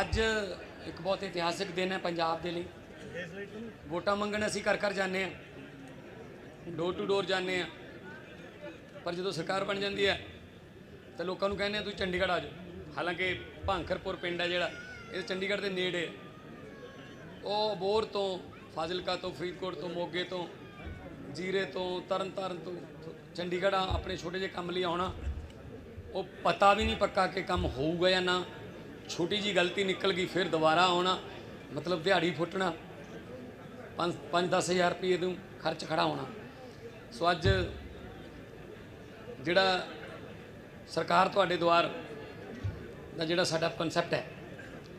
ਅੱਜ ਇੱਕ ਬਹੁਤ ਇਤਿਹਾਸਿਕ ਦਿਨ ਹੈ ਪੰਜਾਬ ਦੇ ਲਈ। ਵੋਟਾਂ ਮੰਗਣ ਅਸੀਂ ਘਰ ਘਰ ਜਾਂਦੇ ਆ ਡੋਰ ਟੂ ਡੋਰ ਜਾਂਦੇ ਆ ਪਰ ਜਦੋਂ ਸਰਕਾਰ ਬਣ ਜਾਂਦੀ ਹੈ, ਤਾਂ ਲੋਕਾਂ ਨੂੰ ਕਹਿੰਦੇ ਆ ਤੁਸੀਂ ਚੰਡੀਗੜ੍ਹ ਆ ਜਾਓ। ਹਾਲਾਂਕਿ ਭਾਂਖਰਪੁਰ ਪਿੰਡ ਹੈ ਜਿਹੜਾ, ਇਹ ਚੰਡੀਗੜ੍ਹ ਦੇ ਨੇੜੇ ਹੈ। ਉਹ ਅਬੋਰ ਤੋਂ, ਫਾਜ਼ਿਲਕਾ ਤੋਂ, ਫਰੀਦਕੋਟ ਤੋਂ, ਮੋਗੇ ਤੋਂ, ਜੀਰੇ ਤੋਂ, ਤਰਨਤਾਰਨ ਤੋਂ, ਚੰਡੀਗੜ੍ਹ ਆ ਆਪਣੇ ਛੋਟੇ ਜਿਹੇ ਕੰਮ ਲਈ ਆਉਣਾ। ਉਹ ਪਤਾ ਵੀ ਨਹੀਂ ਪੱਕਾ ਕਿ ਕੰਮ ਹੋਊਗਾ ਜਾਂ ਨਾ। ਛੋਟੀ ਜੀ ਗਲਤੀ ਨਿਕਲ ਗਈ, ਫਿਰ ਦੁਬਾਰਾ ਆਉਣਾ, ਮਤਲਬ ਦਿਹਾੜੀ ਫੁੱਟਣਾ 5 5 ਹਜ਼ਾਰ ਰੁਪਏ ਨੂੰ ਖਰਚ ਖੜਾ ਹੋਣਾ। ਸੋ ਅੱਜ ਜਿਹੜਾ ਸਰਕਾਰ ਤੁਹਾਡੇ ਦੁਆਰ ਦਾ ਜਿਹੜਾ ਸਾਡਾ ਕਨਸੈਪਟ ਹੈ,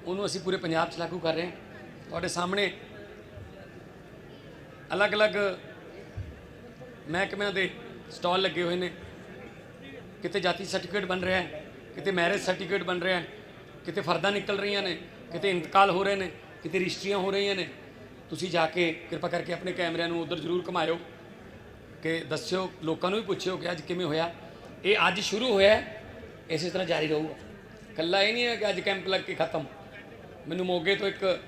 ਉਹਨੂੰ ਅਸੀਂ ਪੂਰੇ ਪੰਜਾਬ 'ਚ ਲਾਗੂ ਕਰ ਰਹੇ ਹਾਂ। ਤੁਹਾਡੇ ਸਾਹਮਣੇ ਅਲੱਗ-ਅਲੱਗ ਮਹਿਕਮਿਆਂ ਦੇ ਸਟਾਲ ਲੱਗੇ ਹੋਏ ਨੇ। ਕਿਤੇ ਜਾਤੀ ਸਰਟੀਫਿਕੇਟ ਬਣ ਰਿਹਾ ਹੈ, ਕਿਤੇ ਮੈਰਿਜ ਸਰਟੀਫਿਕੇਟ ਬਣ ਰਿਹਾ ਹੈ। ਕਿਤੇ ਫਰਦਾਂ ਨਿਕਲ ਰਹੀਆਂ ਨੇ, ਕਿਤੇ ਇੰਤਕਾਲ ਹੋ ਰਹੇ ਨੇ, ਕਿਤੇ ਰਜਿਸਟਰੀਆਂ ਹੋ ਰਹੀਆਂ ਨੇ। ਤੁਸੀਂ ਜਾ ਕੇ ਕਿਰਪਾ ਕਰਕੇ ਆਪਣੇ ਕੈਮਰਿਆਂ ਨੂੰ ਉਧਰ ਜ਼ਰੂਰ ਘੁਮਾਇਓ ਕਿ ਦੱਸਿਓ, ਲੋਕਾਂ ਨੂੰ ਵੀ ਪੁੱਛਿਓ ਕਿ ਅੱਜ ਕਿਵੇਂ ਹੋਇਆ। ਇਹ ਅੱਜ ਸ਼ੁਰੂ ਹੋਇਆ, ਇਸੇ ਤਰ੍ਹਾਂ ਜਾਰੀ ਰਹੂਗਾ। ਕੱਲਾ ਇਹ ਨਹੀਂ ਹੈ ਕਿ ਅੱਜ ਕੈਂਪ ਲੱਗ ਕੇ ਖਤਮ। ਮੈਨੂੰ ਮੋਗੇ ਤੋਂ ਇੱਕ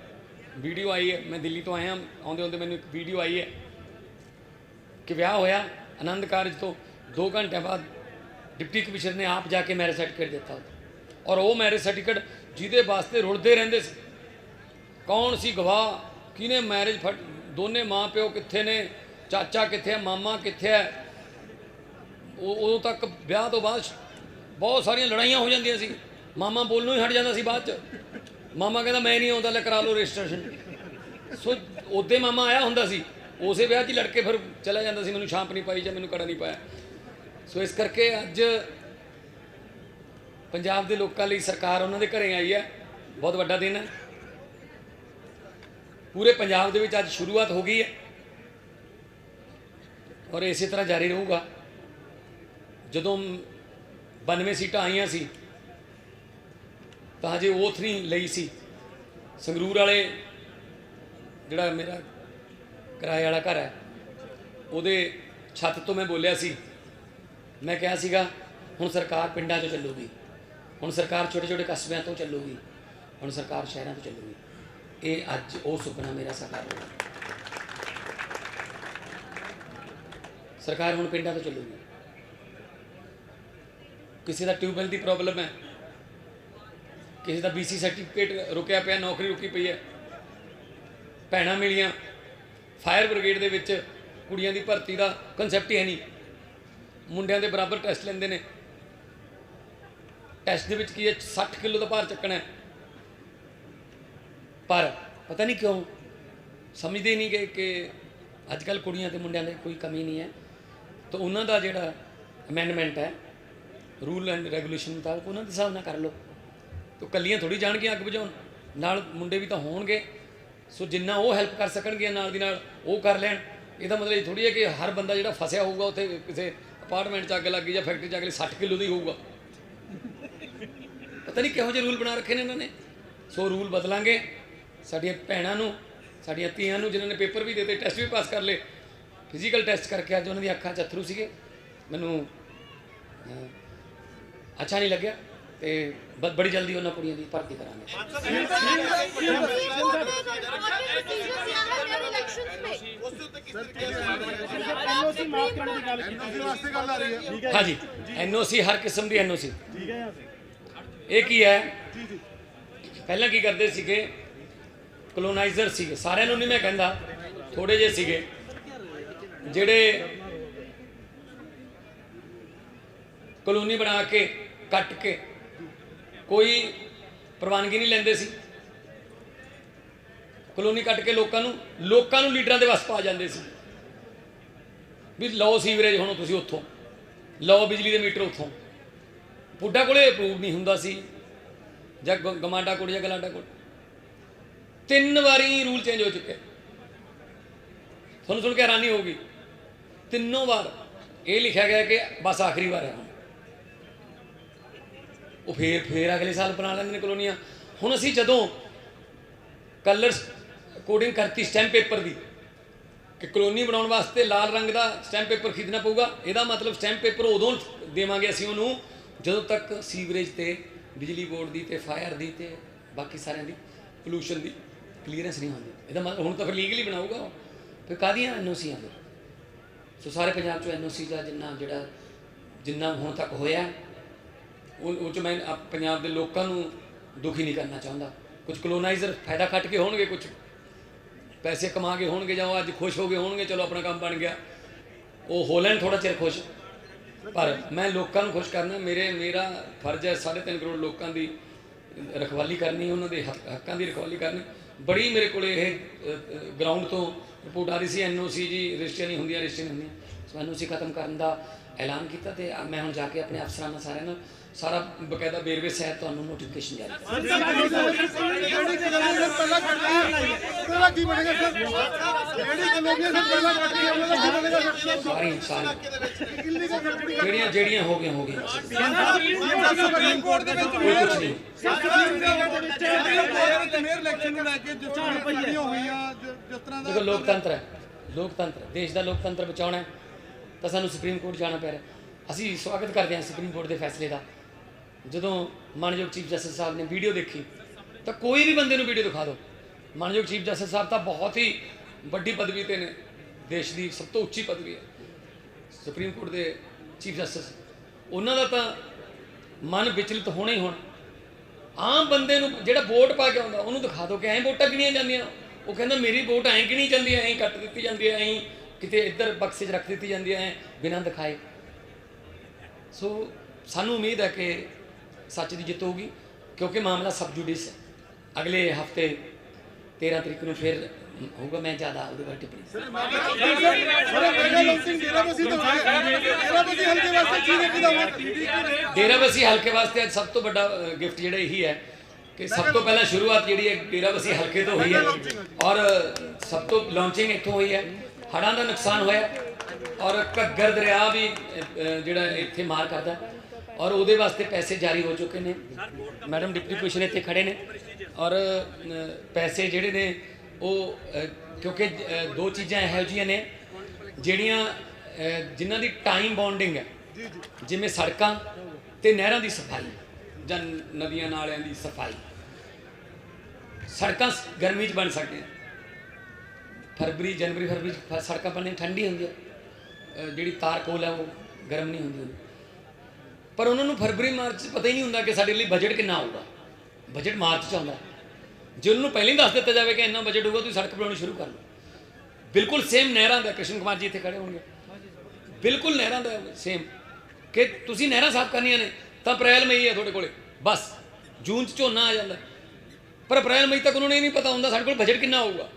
ਵੀਡੀਓ ਆਈ ਹੈ, ਮੈਂ ਦਿੱਲੀ ਤੋਂ ਆਇਆ ਆਉਂਦੇ ਆਉਂਦੇ ਮੈਨੂੰ ਇੱਕ ਵੀਡੀਓ ਆਈ ਹੈ ਕਿ ਵਿਆਹ ਹੋਇਆ ਆਨੰਦ ਕਾਰਜ ਤੋਂ। 2 ਘੰਟੇ ਬਾਅਦ ਡਿਪਟੀ ਕਮਿਸ਼ਨਰ ਨੇ ਆਪ ਜਾ ਕੇ ਮੈਰਿਜ ਸਰਟੀਫਿਕੇਟ ਦਿੱਤਾ। ਔਰ ਉਹ ਮੈਰਿਜ ਸਰਟੀਫਿਕੇਟ ਜਿਹਦੇ ਵਾਸਤੇ ਰੁਲਦੇ ਰਹਿੰਦੇ ਸੀ। ਕੌਣ ਸੀ ਗਵਾਹ? ਕਿਹਨੇ ਮੈਰਿਜ ਫਟ ਦੋਨੇ ਮਾਂ ਪਿਓ ਕਿੱਥੇ ਨੇ? ਚਾਚਾ ਕਿੱਥੇ ਹੈ? ਮਾਮਾ ਕਿੱਥੇ ਹੈ? ਉਹ ਉਦੋਂ ਤੱਕ ਵਿਆਹ ਤੋਂ ਬਾਅਦ ਬਹੁਤ ਸਾਰੀਆਂ ਲੜਾਈਆਂ ਹੋ ਜਾਂਦੀਆਂ ਸੀ। ਮਾਮਾ ਬੋਲਣੋਂ ਹੀ ਹਟ ਜਾਂਦਾ ਸੀ ਬਾਅਦ ਚ। ਮਾਮਾ ਕਹਿੰਦਾ, ਮੈਂ ਨਹੀਂ ਆਉਂਦਾ, ਲੈ ਕਰਾ ਲਓ ਰਜਿਸਟ੍ਰੇਸ਼ਨ ਸੋ ਉਹਦੇ ਮਾਮਾ ਆਇਆ ਹੁੰਦਾ ਸੀ। ਉਸੇ ਵਿਆਹ 'ਚ ਹੀ ਲੜ ਫਿਰ ਚਲਾ ਜਾਂਦਾ ਸੀ। ਮੈਨੂੰ ਛਾਂਪ ਨਹੀਂ ਪਾਈ ਜਾਂ ਮੈਨੂੰ ਕੜਾ ਨਹੀਂ ਪਾਇਆ। ਸੋ ਇਸ ਕਰਕੇ ਅੱਜ ਪੰਜਾਬ ਦੇ ਲੋਕਾਂ ਲਈ ਸਰਕਾਰ ਉਹਨਾਂ ਦੇ ਘਰੇ ਆਈ ਹੈ। ਬਹੁਤ ਵੱਡਾ ਦਿਨ ਹੈ। ਪੂਰੇ ਪੰਜਾਬ ਦੇ ਵਿੱਚ ਅੱਜ ਸ਼ੁਰੂਆਤ ਹੋ ਗਈ ਹੈ ਔਰ ਇਸੇ ਤਰ੍ਹਾਂ ਜਾਰੀ ਰਹੂਗਾ। ਜਦੋਂ 92 ਸੀਟਾਂ ਆਈਆਂ ਸੀ, ਤਾਂ ਜੇ ਉਹ ਨਹੀਂ ਲਈ ਸੀ। ਸੰਗਰੂਰ ਵਾਲੇ ਜਿਹੜਾ ਮੇਰਾ ਕਿਰਾਏ ਵਾਲਾ ਘਰ ਹੈ, ਉਹਦੇ ਛੱਤ ਤੋਂ ਮੈਂ ਬੋਲਿਆ ਸੀ। ਮੈਂ ਕਿਹਾ ਸੀਗਾ, ਹੁਣ ਸਰਕਾਰ ਪਿੰਡਾਂ 'ਚੋਂ ਚੱਲੂਗੀ। ਹੁਣ ਸਰਕਾਰ ਛੋਟੇ ਛੋਟੇ ਕਸਬਿਆਂ ਤੋਂ ਚੱਲੂਗੀ, ਹੁਣ ਸਰਕਾਰ ਸ਼ਹਿਰਾਂ ਤੋਂ ਚੱਲੂਗੀ। ਇਹ ਅੱਜ ਉਹ ਸੁਪਨਾ ਮੇਰਾ ਸਾਕਾਰ ਹੋ ਗਿਆ ਸਰਕਾਰ ਹੁਣ ਪਿੰਡਾਂ ਤੋਂ ਚੱਲੂਗੀ। ਕਿਸੇ ਦਾ ਟਿਊਬਵੈਲ ਦੀ ਪ੍ਰੋਬਲਮ ਹੈ, ਕਿਸੇ ਦਾ ਬੀਸੀ ਸਰਟੀਫਿਕੇਟ ਰੁਕਿਆ ਪਿਆ, ਨੌਕਰੀ ਰੁਕੀ ਪਈ ਹੈ, ਭੈਣਾਂ ਮਿਲੀਆਂ ਫਾਇਰ ਬ੍ਰਿਗੇਡ ਦੇ ਵਿੱਚ ਕੁੜੀਆਂ ਦੀ ਭਰਤੀ ਦਾ ਕਨਸੈਪਟ ਹੀ ਹੈ ਨਹੀਂ। ਮੁੰਡਿਆਂ ਦੇ ਬਰਾਬਰ ਟੈਸਟ ਲੈਂਦੇ ਨੇ। ਟੈਸਟ ਦੇ ਵਿੱਚ ਕੀ ਹੈ? 60 ਕਿਲੋ ਦਾ ਭਾਰ ਚੱਕਣਾ ਹੈ। ਪਰ ਪਤਾ ਨਹੀਂ ਕਿਉਂ ਸਮਝਦੇ ਨਹੀਂ ਗਏ ਕਿ ਅੱਜ ਕੱਲ ਕੁੜੀਆਂ ਤੇ ਮੁੰਡਿਆਂ ਦੇ ਕੋਈ ਕਮੀ ਨਹੀਂ ਹੈ। ਤਾਂ ਉਹਨਾਂ ਦਾ ਜਿਹੜਾ ਅਮੈਂਡਮੈਂਟ ਹੈ ਰੂਲ ਐਂਡ ਰੈਗੂਲੇਸ਼ਨ ਮੁਤਾਬਕ ਉਹਨਾਂ ਦੇ ਹਿਸਾਬ ਨਾਲ ਕਰ ਲਓ। ਤਾਂ ਕੱਲੀਆਂ ਥੋੜੀ ਜਾਣਗੀਆਂ ਅੱਗ ਬੁਝਾਉਣ। ਨਾਲ ਮੁੰਡੇ ਵੀ ਤਾਂ ਹੋਣਗੇ। ਸੋ ਜਿੰਨਾ ਉਹ ਹੈਲਪ ਕਰ ਸਕਣਗੇ ਨਾਲ ਦੀ ਨਾਲ, ਉਹ ਕਰ ਲੈਣ। ਇਹਦਾ ਮਤਲਬ ਇਹ ਥੋੜੀ ਹੈ ਕਿ ਹਰ ਬੰਦਾ ਜਿਹੜਾ ਫਸਿਆ ਹੋਊਗਾ, ਉੱਥੇ ਕਿਸੇ ਅਪਾਰਟਮੈਂਟ 'ਚ ਅੱਗ ਲੱਗ ਗਈ ਜਾਂ ਫੈਕਟਰੀ 'ਚ ਅੱਗ ਲੱਗੀ 60 ਕਿਲੋ ਦਾ ਹੋਊਗਾ। ਪਤਾ ਨਹੀਂ ਕਿਹੋ ਜਿਹੇ ਰੂਲ ਬਣਾ ਰੱਖੇ ਨੇ ਇਹਨਾਂ ਨੇ। ਸੋ ਰੂਲ ਬਦਲਾਂਗੇ। ਸਾਡੀਆਂ ਭੈਣਾਂ ਨੂੰ ਸਾਡੀਆਂ ਧੀਆਂ ਨੂੰ ਜਿਨ੍ਹਾਂ ਨੇ ਪੇਪਰ ਵੀ ਦਿੱਤੇ ਟੈਸਟ ਵੀ ਪਾਸ ਕਰ ਲਏ ਫਿਜ਼ੀਕਲ ਟੈਸਟ ਕਰਕੇ ਅੱਜ ਉਹਨਾਂ ਦੀ ਅੱਖਾਂ 'ਚ ਅਥਰੂ ਸੀਗੇ। ਮੈਨੂੰ ਅੱਛਾ ਨਹੀਂ ਲੱਗਿਆ ਤੇ ਬ- ਬੜੀ ਜਲਦੀ ਉਹਨਾਂ ਕੁੜੀਆਂ ਦੀ ਭਰਤੀ ਕਰਾਂਗੇ। ਐਨਓਸੀ ਮਾਫ ਕਰਨ ਦੀ ਗੱਲ ਕੀਤੀ ਵਾਸਤੇ ਗੱਲ ਆ ਰਹੀ ਹੈ ਠੀਕ ਹੈ ਹਾਂਜੀ ਐਨਓਸੀ ਹਰ ਕਿਸਮ ਦੀ ਐਨਓਸੀ ਠੀਕ ਹੈ ਇਹ ਕੀ ਹੈ? ਪਹਿਲਾਂ ਕੀ ਕਰਦੇ ਸੀਗੇ? ਕਲੋਨਾਈਜ਼ਰ ਸੀਗੇ। ਸਾਰਿਆਂ ਨੂੰ ਨਹੀਂ ਮੈਂ ਕਹਿੰਦਾ। ਥੋੜੇ ਜਿਹੇ ਸੀਗੇ। ਜਿਹੜੇ ਕਲੋਨੀ ਬਣਾ ਕੇ, ਕੱਟ ਕੇ ਕੋਈ ਪ੍ਰਵਾਨਗੀ ਨਹੀਂ ਲੈਂਦੇ ਸੀ। ਕਲੋਨੀ ਕੱਟ ਕੇ ਲੋਕਾਂ ਨੂੰ ਲੋਕਾਂ ਨੂੰ ਲੀਡਰਾਂ ਦੇ ਵਸ ਪਾ ਜਾਂਦੇ ਸੀ। ਵੀ ਲਓ ਸੀਵਰੇਜ ਹੁਣ ਤੁਸੀਂ ਉੱਥੋਂ। ਲਓ ਬਿਜਲੀ ਦੇ ਮੀਟਰ ਉੱਥੋਂ। ਪੁੱਡਾ ਕੋਲੇ ਅਪਰੂਵ ਨਹੀਂ ਹੁੰਦਾ ਸੀ, ਜਾਂ ਗ- ਗਮਾਂਡਾ ਕੋਲ ਜਾਂ ਗਲਾਡਾ ਕੋਲ। ਤਿੰਨ ਵਾਰੀ ਰੂਲ ਚੇਂਜ ਹੋ ਚੁੱਕੇ ਤੁਹਾਨੂੰ ਸੁਣ ਕੇ ਹੈਰਾਨੀ ਹੋਊਗੀ। ਤਿੰਨੋਂ ਵਾਰ ਇਹ ਲਿਖਿਆ ਗਿਆ ਕਿ ਬਸ ਆਖਰੀ ਵਾਰ ਹੈ ਉਹ ਫੇਰ ਫੇਰ ਅਗਲੇ ਸਾਲ ਬਣਾ ਲੈਂਦੇ ਨੇ ਕਲੋਨੀਆਂ। ਹੁਣ ਅਸੀਂ ਜਦੋਂ ਕਲਰ ਕੋਡਿੰਗ ਕਰਤੀ ਸਟੈਂਪ ਪੇਪਰ ਦੀ, ਕਿ ਕਲੋਨੀ ਬਣਾਉਣ ਵਾਸਤੇ ਲਾਲ ਰੰਗ ਦਾ ਸਟੈਂਪ ਪੇਪਰ ਖਰੀਦਣਾ ਪਊਗਾ, ਇਹਦਾ ਮਤਲਬ ਸਟੈਂਪ ਪੇਪਰ ਉਦੋਂ ਦੇਵਾਂਗੇ ਅਸੀਂ ਉਹਨੂੰ ਜਦੋਂ ਤੱਕ ਸੀਵਰੇਜ ਤੇ, ਬਿਜਲੀ ਬੋਰਡ ਦੀ ਤੇ, ਫਾਇਰ ਦੀ ਤੇ, ਬਾਕੀ ਸਾਰਿਆਂ ਦੀ ਪੋਲੂਸ਼ਨ ਦੀ ਕਲੀਅਰੈਂਸ ਨਹੀਂ ਹੁੰਦੀ। ਇਹਦਾ ਮਤਲਬ ਹੁਣ ਤਾਂ ਫਿਰ ਲੀਗਲੀ ਬਣਾਊਗਾ ਉਹ। ਫਿਰ ਕਾਹਦੀਆਂ ਐਨਓਸੀਆਂ ਫਿਰ? ਸੋ ਸਾਰੇ ਪੰਜਾਬ ਚੋਂ ਐਨਓਸੀ ਦਾ ਜਿੰਨਾ ਜਿਹੜਾ, ਜਿੰਨਾ ਹੁਣ ਤੱਕ ਹੋਇਆ, ਉਹ ਉਹ ਚ ਮੈਂ ਆਪ- ਪੰਜਾਬ ਦੇ ਲੋਕਾਂ ਨੂੰ ਦੁਖੀ ਨਹੀਂ ਕਰਨਾ ਚਾਹੁੰਦਾ। ਕੁਝ ਕਲੋਨਾਈਜ਼ਰ ਫਾਇਦਾ ਖੱਟ ਕੇ ਹੋਣਗੇ ਕੁਝ ਪੈਸੇ ਕਮਾ ਕੇ ਹੋਣਗੇ ਜਾਂ ਉਹ ਅੱਜ ਖੁਸ਼ ਹੋ ਗਏ ਹੋਣਗੇ, ਚਲੋ ਆਪਣਾ ਕੰਮ ਬਣ ਗਿਆ। ਉਹ ਹੋ ਲੈਣ ਥੋੜਾ ਚਿਰ ਖੁਸ਼। ਪਰ ਮੈਂ ਲੋਕਾਂ ਨੂੰ ਖੁਸ਼ ਕਰਨਾ, ਮੇਰੇ, ਮੇਰਾ ਫਰਜ਼ ਹੈ 3.5 ਕਰੋੜ ਲੋਕਾਂ ਦੀ ਰਖਵਾਲੀ ਕਰਨੀ, ਉਹਨਾਂ ਦੇ ਹੱਕ- ਹੱਕਾਂ ਦੀ ਰਖਵਾਲੀ ਕਰਨੀ। ਬੜੀ ਮੇਰੇ ਕੋਲ ਇਹ ਗਰਾਊਂਡ ਤੋਂ ਰਿਪੋਰਟ ਆ ਰਹੀ ਸੀ ਐਨਓਸੀ ਜੀ ਰਜਿਸਟਰੀਆਂ ਨਹੀਂ ਹੁੰਦੀਆਂ ਰਜਿਸਟਰੀਆਂ ਨਹੀਂ ਹੁੰਦੀਆਂ। ਸੋ ਐਨਓਸੀ ਖਤਮ ਕਰਨ ਦਾ ਐਲਾਨ ਕੀਤਾ ਤੇ ਮੈਂ ਹੁਣ ਜਾ ਕੇ ਆਪਣੇ ਅਫਸਰਾਂ ਨਾਲ ਸਾਰਿਆਂ ਨਾਲ ਸਾਰਾ ਬਕਾਇਦਾ ਬੇਰਵੇ ਸਹਿਤ ਤੁਹਾਨੂੰ ਨੋਟੀਫਿਕੇਸ਼ਨ ਜਾਰੀ ਸਰ ਜਿਹੜੀਆਂ ਜਿਹੜੀਆਂ ਹੋ ਗਈਆਂ ਹੋ ਗਈਆਂ ਸੁਪਰੀਮ ਕੋਰਟ ਦੇ ਵਿੱਚ ਕੋਈ ਕੁਝ ਨਹੀਂ ਸੁਪਰੀਮ ਕੋਰਟ ਦੇ ਵਿੱਚ ਮੇਅਰ ਇਲੈਕਸ਼ਨ ਨੂੰ ਲੈ ਕੇ ਜਿਸ ਤਰ੍ਹਾਂ ਦੀਆਂ ਹੋਈਆਂ ਜਿ- ਜਿਸ ਤਰ੍ਹਾਂ ਦੇਖੋ ਦਾ ਲੋਕਤੰਤਰ ਹੈ ਲੋਕਤੰਤਰ। ਦੇਸ਼ ਦਾ ਲੋਕਤੰਤਰ ਬਚਾਉਣਾ ਹੈ ਤਾਂ ਸਾਨੂੰ ਸੁਪਰੀਮ ਕੋਰਟ ਜਾਣਾ ਪੈ ਰਿਹਾ। ਅਸੀਂ ਸਵਾਗਤ ਕਰਦੇ ਹਾਂ ਸੁਪਰੀਮ ਕੋਰਟ ਦੇ ਫੈਸਲੇ ਦਾ। ਜਦੋਂ ਮਾਨਯੋਗ ਚੀਫ ਜਸਟਿਸ ਸਾਹਿਬ ਨੇ ਵੀਡੀਓ ਦੇਖੀ, ਤਾਂ ਕੋਈ ਵੀ ਬੰਦੇ ਨੂੰ ਵੀਡੀਓ ਦਿਖਾ ਦਿਓ। ਮਾਨਯੋਗ ਚੀਫ ਜਸਟਿਸ ਸਾਹਿਬ ਤਾਂ ਬਹੁਤ ਹੀ ਵੱਡੀ ਪਦਵੀ ਤੇ ਨੇ। ਦੇਸ਼ ਦੀ ਸਭ ਤੋਂ ਉੱਚੀ ਪਦਵੀ ਹੈ। ਸੁਪਰੀਮ ਕੋਰਟ ਦੇ ਚੀਫ ਜਸਟਿਸ ਉਹਨਾਂ ਦਾ ਤਾਂ ਮਨ ਵਿਚਲਿਤ ਹੋਣਾ ਹੀ ਹੋਣਾ। ਆਮ ਬੰਦੇ ਨੂੰ ਜਿਹੜਾ ਵੋਟ ਪਾ ਕੇ ਆਉਂਦਾ, ਉਹਨੂੰ ਦਿਖਾ ਦਿਓ ਕਿ ਐਂ ਵੋਟਾਂ ਗਿਣੀਆਂ ਜਾਂਦੀਆਂ? ਉਹ ਕਹਿੰਦਾ, ਮੇਰੀ ਵੋਟ ਐਂ ਗਿਣੀ ਜਾਂਦੀ ਐ ਐਂ ਕੱਟ ਦਿੱਤੀ ਜਾਂਦੀ ਐ ਐਂ ਕਿਤੇ ਇੱਧਰ ਬਕਸੇ 'ਚ ਰੱਖ ਦਿੱਤੀ ਜਾਂਦੀ ਐ ਬਿਨਾਂ ਦਿਖਾਏ। ਸੋ ਸਾਨੂੰ ਉਮੀਦ ਹੈ ਕਿ ਸੱਚ ਦੀ ਜਿੱਤ ਹੋਊਗੀ ਕਿਉਂਕਿ ਮਾਮਲਾ ਸਬ ਜੁਡਿਸ ਹੈ ਅਗਲੇ ਹਫ਼ਤੇ 13 ਤਰੀਕ ਨੂੰ ਫਿਰ ਹੋਊਗਾ ਮੈਂ ਜ਼ਿਆਦਾ ਉਹਦੇ ਬਾਰੇ ਟਿੱਪਣੀ। ਕਿਦਾ ਡੇਰਾਬੱਸੀ ਹਲਕੇ ਵਾਸਤੇ ਅੱਜ ਸਭ ਤੋਂ ਵੱਡਾ ਗਿਫਟ ਜਿਹੜਾ ਇਹੀ ਹੈ ਕਿ ਸਭ ਤੋਂ ਪਹਿਲਾਂ ਸ਼ੁਰੂਆਤ ਜਿਹੜੀ ਹੈ ਡੇਰਾਬੱਸੀ ਹਲਕੇ ਤੋਂ ਹੋਈ ਹੈ ਔਰ ਸਭ ਤੋਂ ਲਾਂਚਿੰਗ ਇੱਥੋਂ ਹੋਈ ਹੈ ਹੜ੍ਹਾਂ ਦਾ ਨੁਕਸਾਨ ਹੋਇਆ ਔਰ ਘੱਗਰ ਦਰਿਆ ਵੀ ਜਿਹੜਾ ਇੱਥੇ ਮਾਰ ਕਰਦਾ ਔਰ ਉਹਦੇ ਵਾਸਤੇ ਪੈਸੇ ਜਾਰੀ ਹੋ ਚੁੱਕੇ ਨੇ। ਮੈਡਮ, ਡਿਪਟੀ ਕਮਿਸ਼ਨਰ ਇੱਥੇ ਖੜੇ ਨੇ ਔਰ ਪੈਸੇ ਜਿਹੜੇ ਨੇ ਉਹ ਕਿਉਂਕਿ ਦੋ ਚੀਜ਼ਾਂ ਇਹੋ ਜਿਹੀਆਂ ਨੇ ਜਿਹੜੀਆਂ ਜਿਨ੍ਹਾਂ ਦੀ ਟਾਈਮ ਬੌਂਡਿੰਗ ਹੈ। ਜਿਵੇਂ ਸੜਕਾਂ ਤੇ ਨਹਿਰਾਂ ਦੀ ਸਫ਼ਾਈ ਜਾਂ ਨਦੀਆਂ ਨਾਲਿਆਂ ਦੀ ਸਫ਼ਾਈ। ਸੜਕਾਂ ਗਰਮੀ 'ਚ ਬਣ ਸਕਦੀਆਂ। ਫਰਵਰੀ, ਜਨਵਰੀ, ਫਰਵਰੀ 'ਚ ਫ- ਸੜਕਾਂ ਬਣਨੀਆਂ ਠੰਡੀ ਹੁੰਦੀ ਹੈ ਜਿਹੜੀ ਤਾਰ ਕੋਲ ਹੈ ਉਹ ਗਰਮ ਨਹੀਂ ਹੁੰਦੀ ਉਹਦੀ ਪਰ ਉਹਨਾਂ ਨੂੰ ਫਰਵਰੀ, ਮਾਰਚ 'ਚ ਪਤਾ ਹੀ ਨਹੀਂ ਹੁੰਦਾ ਕਿ ਸਾਡੇ ਲਈ ਬਜਟ ਕਿੰਨਾ ਆਊਗਾ। ਬਜਟ ਮਾਰਚ 'ਚ ਆਉਂਦਾ। ਜੇ ਉਹਨਾਂ ਨੂੰ ਪਹਿਲਾਂ ਹੀ ਦੱਸ ਦਿੱਤਾ ਜਾਵੇ ਕਿ ਇੰਨਾ ਬਜਟ ਹੋਊਗਾ, ਤੁਸੀਂ ਸੜਕ ਬਣਾਉਣੀ ਸ਼ੁਰੂ ਕਰ ਲਓ। ਬਿਲਕੁਲ ਸੇਮ ਨਹਿਰਾਂ ਦਾ, ਕ੍ਰਿਸ਼ਨ ਕੁਮਾਰ ਜੀ ਇੱਥੇ ਖੜੇ ਹੋਣਗੇ। ਬਿਲਕੁਲ ਨਹਿਰਾਂ ਦਾ ਸੇਮ ਕਿ ਤੁਸੀਂ ਨਹਿਰਾਂ ਸਾਫ਼ ਕਰਨੀਆਂ ਨੇ, ਤਾਂ ਅਪ੍ਰੈਲ, ਮਈ ਹੈ ਤੁਹਾਡੇ ਕੋਲੇ। ਬਸ। ਜੂਨ ਚ ਝੋਨਾ ਆ ਜਾਂਦਾ। ਪਰ ਅਪ੍ਰੈਲ, ਮਈ ਤੱਕ ਉਹਨਾਂ ਨੂੰ ਇਹ ਨਹੀਂ ਪਤਾ ਹੁੰਦਾ ਸਾਡੇ ਕੋਲ ਬਜਟ ਕਿੰਨਾ ਆਊਗਾ।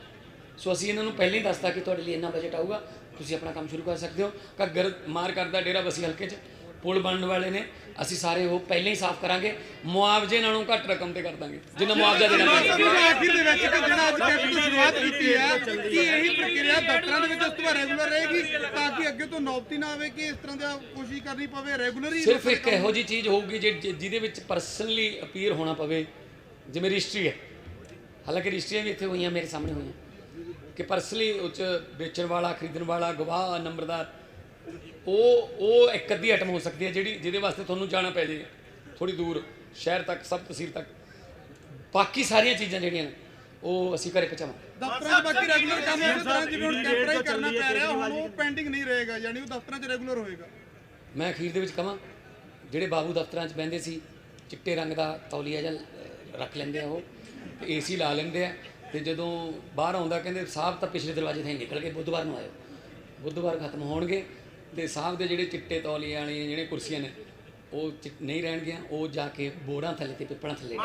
ਸੋ ਅਸੀਂ ਇਹਨਾਂ ਨੂੰ ਪਹਿਲਾਂ ਹੀ ਦੱਸਤਾ ਕਿ ਤੁਹਾਡੇ ਲਈ ਇੰਨਾ ਬਜਟ ਆਊਗਾ ਤੁਸੀਂ ਆਪਣਾ ਕੰਮ ਸ਼ੁਰੂ ਕਰ ਸਕਦੇ ਹੋ। ਘੱਗਰ ਮਾਰ ਕਰਦਾ ਡੇਰਾ ਬਸੀ ਹਲਕੇ 'ਚ ਪੁਲ ਬਣਨ ਵਾਲੇ ਨੇ ਅਸੀਂ ਸਾਰੇ ਉਹ ਪਹਿਲਾਂ ਹੀ ਸਾਫ਼ ਕਰਾਂਗੇ ਮੁਆਵਜ਼ੇ ਨਾਲੋਂ ਘੱਟ ਰਕਮ ਤੇ ਕਰ ਦਾਂਗੇ ਜਿੰਨਾ ਮੁਆਵਜ਼ਾ ਦੇਣਾ ਆਖਿਰ ਦੇ ਵਿੱਚ ਕਿ ਜਿਹੜਾ ਅੱਜ ਕੈਂਪ ਦੀ ਸ਼ੁਰੂਆਤ ਕੀਤੀ ਹੈ ਕਿ ਇਹੀ ਪ੍ਰਕਿਰਿਆ ਦਫ਼ਤਰਾਂ ਦੇ ਵਿੱਚ ਉਸ ਤੋਂ ਰੈਗੂਲਰ ਰਹੇਗੀ ਤਾਂ ਕਿ ਅੱਗੇ ਤੋਂ ਨੌਬਤੀ ਨਾ ਆਵੇ ਕਿ ਇਸ ਤਰ੍ਹਾਂ ਦਾ ਕੋਸ਼ਿਸ਼ ਕਰਨੀ ਪਵੇ ਰੈਗੂਲਰ ਹੀ ਸਿਰਫ ਇੱਕ ਇਹੋ ਜੀ ਚੀਜ਼ ਹੋਊਗੀ ਜਿਹਦੇ ਵਿੱਚ ਪਰਸਨਲੀ ਅਪੀਅਰ ਹੋਣਾ ਪਵੇ ਜਿਵੇਂ ਰਜਿਸਟਰੀ ਹੈ। ਹਾਲਾਂਕਿ ਰਜਿਸਟਰੀਆਂ ਵੀ ਇੱਥੇ ਹੋਈਆਂ ਮੇਰੇ ਸਾਹਮਣੇ ਹੋਈਆਂ। ਕਿ ਪਰਸਨਲੀ ਉਹ 'ਚ ਵੇਚਣ ਵਾਲਾ ਖਰੀਦਣ ਵਾਲਾ ਗਵਾਹ ਨੰਬਰਦਾਰ ਉਹ ਉਹ ਇੱਕ ਅੱਧੀ ਆਈਟਮ ਹੋ ਸਕਦੀ ਹੈ ਜਿਹੜੀ ਜਿਹਦੇ ਵਾਸਤੇ ਤੁਹਾਨੂੰ ਜਾਣਾ ਪੈ ਜੇ ਥੋੜੀ ਦੂਰ ਸ਼ਹਿਰ ਤੱਕ ਸਬ ਤਹਿਸੀਲ ਤੱਕ। ਬਾਕੀ ਸਾਰੀਆਂ ਚੀਜ਼ਾਂ ਜਿਹੜੀਆਂ ਨੇ ਉਹ ਅਸੀਂ ਘਰੇ ਪਹੁੰਚਾਵਾਂਗੇ। ਦਫ਼ਤਰਾਂ 'ਚ ਬਾਕੀ ਰੈਗੂਲਰ ਕੰਮ ਇਸੇ ਤਰ੍ਹਾਂ ਜਿਵੇਂ ਹੁਣ ਕੈਂਪਰਾਈ ਕਰਨਾ ਪੈ ਰਿਹਾ ਹੁਣ ਉਹ ਪੈਂਡਿੰਗ ਨਹੀਂ ਰਹੇਗਾ ਯਾਨੀ ਉਹ ਦਫ਼ਤਰਾਂ 'ਚ ਰੈਗੂਲਰ ਹੋਏਗਾ। ਮੈਂ ਅਖੀਰ ਦੇ ਵਿੱਚ ਕਹਾਂ ਜਿਹੜੇ ਬਾਬੂ ਦਫ਼ਤਰਾਂ 'ਚ ਬਹਿੰਦੇ ਸੀ ਚਿੱਟੇ ਰੰਗ ਦਾ ਤੌਲੀਆ ਅਹ, ਰੱਖ ਲੈਂਦੇ ਆ ਉਹ ਏਸੀ ਲਾ ਲੈਂਦੇ ਆ ਤੇ ਜਦੋਂ ਬਾਹਰ ਆਉਂਦਾ, ਕਹਿੰਦੇ ਸਾਹਿਬ ਤਾਂ ਪਿਛਲੇ ਦਰਵਾਜ਼ੇ ਤੋਂ ਨਿਕਲ ਕੇ ਬੁੱਧਵਾਰ ਨੂੰ ਆਇਓ। ਬੁੱਧਵਾਰ ਖਤਮ ਹੋਣਗੇ ਤੇ ਸਾਹਿਬ ਦੇ ਜਿਹੜੇ ਚਿੱਟੇ ਤੌਲੀਏ ਵਾਲੀਆਂ ਜਿਹੜੇ ਕੁਰਸੀਆਂ ਨੇ, ਉਹ ਚਿ- ਨਹੀਂ ਰਹਿਣਗੀਆਂ, ਉਹ ਜਾ ਕੇ ਬੋੜਾਂ ਥੱਲੇ ਤੇ ਪਿੱਪਲਾਂ ਥੱਲੇ।